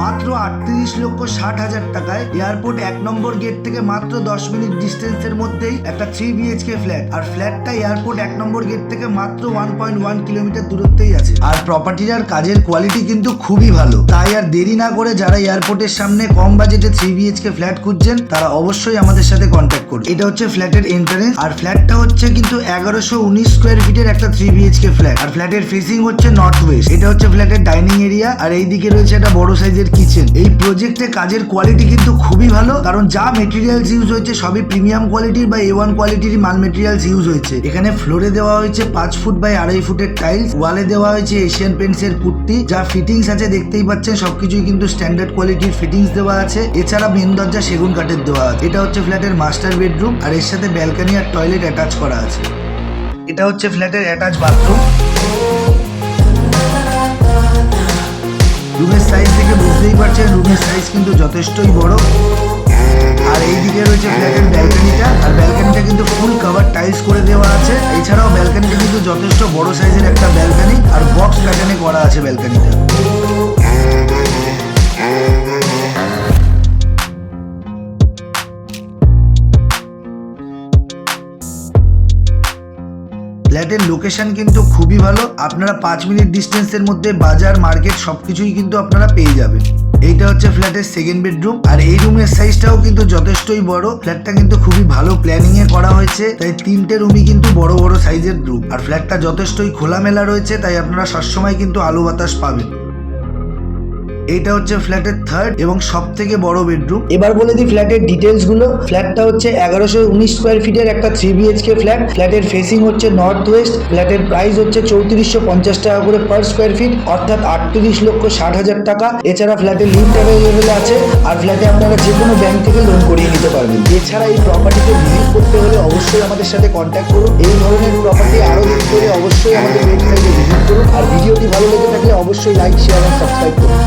মাত্র আটত্রিশ লক্ষ ষাট হাজার টাকায় এয়ারপোর্ট এক নম্বর গেট থেকে মাত্র দশ মিনিট ডিস্টেন্সের মধ্যেই একটা থ্রি বিএইচকে ফ্ল্যাট। আর ফ্ল্যাটটা এয়ারপোর্ট এক নম্বর গেট থেকে মাত্র ওয়ান পয়েন্ট ওয়ান কিলোমিটার দূরত্বেই আছে। আর প্রপার্টিটার কাজের কোয়ালিটি কিন্তু খুবই ভালো। তাই আর দেরি না করে যারা এয়ারপোর্টের সামনে কম বাজেটে থ্রি বিএইচকে ফ্ল্যাট খুঁজছেন, তারা অবশ্যই আমাদের সাথে কন্ট্যাক্ট করুন। এটা হচ্ছে ফ্ল্যাটের এন্ট্রান্স আর ফ্ল্যাটটা হচ্ছে কিন্তু এগারোশো উনিশ স্কোয়ার ফিটের একটা থ্রি বিএইচকে ফ্ল্যাট আর ফ্ল্যাটের ফেসিং হচ্ছে নর্থ ওয়েস্ট এটা হচ্ছে ফ্ল্যাটের ডাইনিং এরিয়া আর এইদিকে রয়েছে একটা বড় সাইজের কিচেন এই প্রজেক্টে কাজের কোয়ালিটি কিন্তু খুবই ভালো, কারণ যা মেটেরিয়ালস ইউজ হয়েছে সবই প্রিমিয়াম কোয়ালিটির বা এ ওয়ান কোয়ালিটির মাল মেটেরিয়ালস ইউজ হয়েছে। এখানে ফ্লোরে দেওয়া হয়েছে পাঁচ ফুট বাই আড়াই ফুটের টাইলস ওয়ালে দেওয়া হয়েছে এশিয়ান পেন্টস এর পুট্টি যা ফিটিংস আছে, দেখতেই পাচ্ছেন, সবকিছুই কিন্তু স্ট্যান্ডার্ড কোয়ালিটির ফিটিংস দেওয়া আছে। এছাড়া মেন দরজা সেগুন কাঠের দেওয়া আছে। এটা হচ্ছে ফ্ল্যাটের মাস্টার বেডরুম আর এর সাথে ব্যালকনি আর টয়লেট অ্যাটাচ করা আছে। এটা হচ্ছে ফ্ল্যাটের অ্যাটাচ বাথরুম রুমের সাইজ থেকে বুঝতেই পারছেন রুমের সাইজ কিন্তু যথেষ্টই বড়। আর এই দিকে রয়েছে ফ্ল্যাটের ব্যালকানিটা আর ব্যালকানিটা কিন্তু ফুল কাভার টাইলস করে দেওয়া আছে। এছাড়াও ব্যালকানিটা কিন্তু যথেষ্ট বড় সাইজের একটা ব্যালকানি আর বক্স প্যাটার্নে করা আছে ব্যালকনিটা ফ্ল্যাটের লোকেশন কিন্তু খুবই ভালো। আপনারা পাঁচ মিনিট ডিস্টেন্সের মধ্যে বাজার মার্কেট সবকিছুই কিন্তু আপনারা পেয়ে যাবেন। এইটা হচ্ছে ফ্ল্যাটের সেকেন্ড বেডরুম আর এই রুমের সাইজটাও কিন্তু যথেষ্টই বড়। ফ্ল্যাটটা কিন্তু খুবই ভালো প্ল্যানিং এ করা হয়েছে। তাই তিনটে রুমই কিন্তু বড় বড় সাইজের রুম আর ফ্ল্যাটটা যথেষ্টই খোলামেলা রয়েছে, তাই আপনারা সবসময় কিন্তু আলো বাতাস পাবেন। এইটা হচ্ছে ফ্ল্যাটের থার্ড এবং সব থেকে বড় বেডরুম এবার বলে দিই ফ্ল্যাটের ডিটেলসগুলো। ফ্ল্যাটটা হচ্ছে এগারোশো উনিশ স্কোয়ার ফিটের একটা থ্রি বিএইচকে ফ্ল্যাট ফ্ল্যাটের ফেসিং হচ্ছে নর্থ ওয়েস্ট ফ্ল্যাটের প্রাইস হচ্ছে চৌত্রিশশো পঞ্চাশ টাকা করে পার স্কোয়ার ফিট অর্থাৎ আটত্রিশ লক্ষ ষাট হাজার টাকা। এছাড়া ফ্ল্যাটের লিফট অ্যাভেলেবেল আছে। আর ফ্ল্যাটে আপনারা যে কোনো ব্যাংক থেকে লোন করিয়ে নিতে পারবেন। এছাড়া এই প্রপার্টিতে ভিজিট করতে হলে অবশ্যই আমাদের সাথে কন্ট্যাক্ট করুন। এই ধরনের প্রপার্টি আরও দেখতে হলে অবশ্যই আমাদের ওয়েবসাইটে ভিজিট করুন। আর ভিডিওটি ভালো লেগে থাকলে অবশ্যই লাইক শেয়ার এবং সাবস্ক্রাইব করুন।